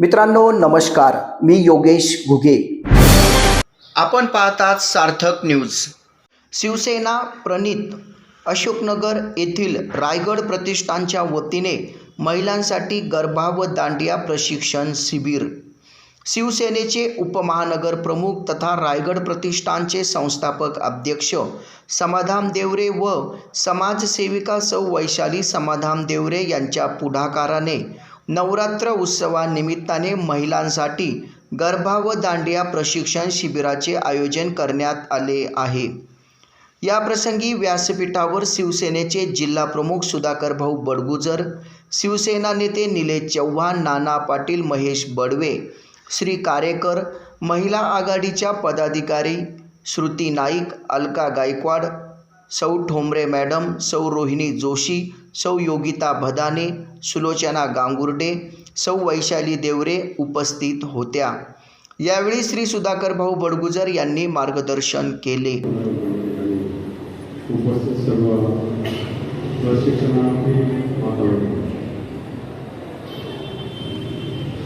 मित्रांनो नमस्कार. मी योगेश घुगे. आपण पाहतात सार्थक न्यूज. शिवसेना प्रणित अशोकनगर येथील रायगड प्रतिष्ठानच्या वतीने महिलांसाठी गरबा व दांडिया प्रशिक्षण शिबिर. शिवसेनेचे उपमहानगर प्रमुख तथा रायगड प्रतिष्ठानचे संस्थापक अध्यक्ष समाधान देवरे व समाजसेविका सौ वैशाली समाधान देवरे यांच्या पुढाकाराने नवरात्र उत्सवानिमित्ताने महिलांसाठी गरबा व दांडिया प्रशिक्षण शिबिराचे आयोजन करण्यात आले आहे. याप्रसंगी व्यासपीठावर शिवसेनेचे जिल्हाप्रमुख सुधाकर भाऊ बडगुजर शिवसेना नेते निलेश चव्हाण नाना पाटील महेश बडवे श्री कारेकर महिला आघाडीच्या पदाधिकारी श्रुती नाईक अलका गायकवाड सौ ठोंबरे मॅडम सौ रोहिणी जोशी सौ योगिता भदाने सुलोचना गांगुर्डे सौ वैशाली देवरे उपस्थित होत्या. यावेळी श्री सुधाकर भाऊ बडगुजर यांनी मार्गदर्शन केले. उपस्थित सर्व प्रशिक्षणार्थी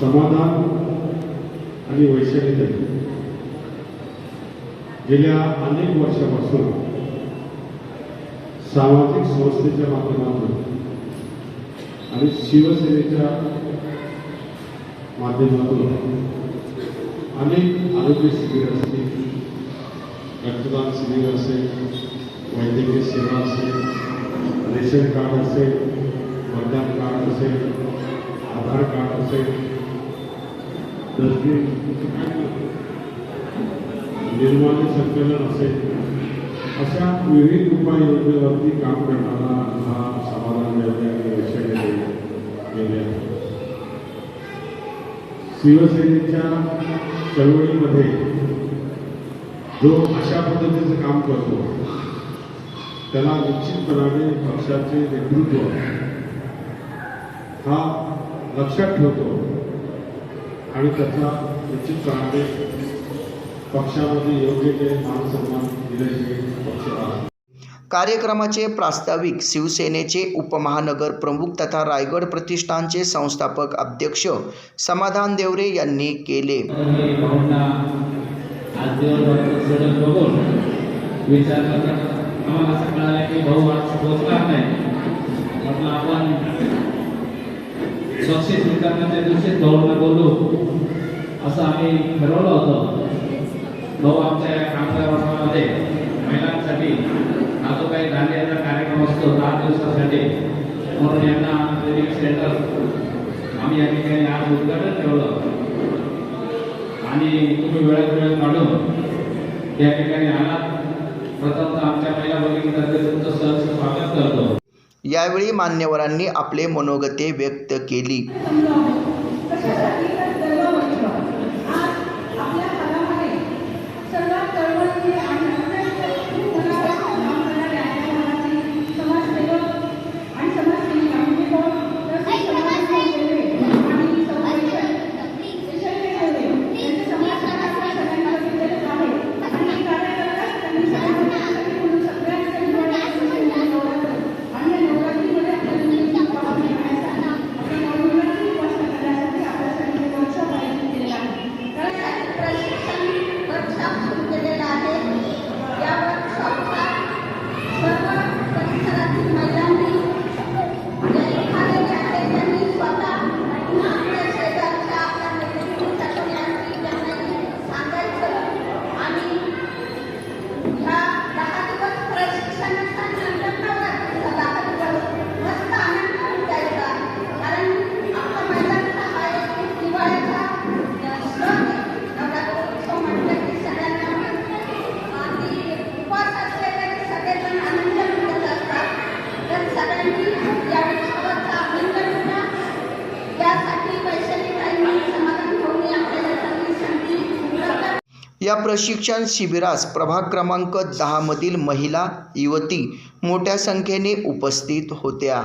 समाधान आणि वैशाली गेल्या अनेक वर्षापासून सामाजिक संस्थेच्या माध्यमातून आणि शिवसेनेच्या माध्यमातून अनेक आरोग्य शिबिर असतील रक्तदान शिबिर असेल वैद्यकीय सेवा असेल रेशन कार्ड असेल मतदान कार्ड असेल आधार कार्ड असेल डस्टबिन निर्माण संकलन असेल अशा विविध उपाययोजनेवरती काम करणारा हा समाधान निर्णय आणि वैशाली गेले आहे. शिवसेनेच्या चळवळीमध्ये जो अशा पद्धतीचं काम करतो त्याला निश्चितपणाने पक्षाचे नेतृत्व हा लक्षात ठेवतो आणि त्याचा निश्चितपणाने पक्षामध्ये योग्य ते मानसन्मान दिल्याशिवाय पक्ष राहत कार्यक्रमाचे प्रास्ताविक शिवसेनेचे उपमहानगर प्रमुख तथा रायगड प्रतिष्ठानचे संस्थापक अध्यक्ष समाधान देवरे यांनी केले. स्वच्छ स्वीकारण्याच्या दिवशीच भाऊंना बोलू असं आम्ही ठरवलं होतं. भाऊ आमच्या या कामगार वर्षामध्ये महिलांसाठी हा जो काही दांडियाचा कार्यक्रम असतो दहा दिवसासाठी. म्हणून यांना ट्रेनिंग सेंटर आम्ही या ठिकाणी आज उद्घाटन ठेवलं. आणि तुम्ही वेळात वेळ काढून या ठिकाणी आलात. प्रथमतः आमच्या महिला भगिनीतर्फे तुमचं सहर्ष स्वागत करतो. यावेळी मान्यवरांनी आपले मनोगते व्यक्त केली. या प्रशिक्षण शिबिरास प्रभाग क्रमांक दहामधील महिला युवती मोठ्या संख्येने उपस्थित होत्या.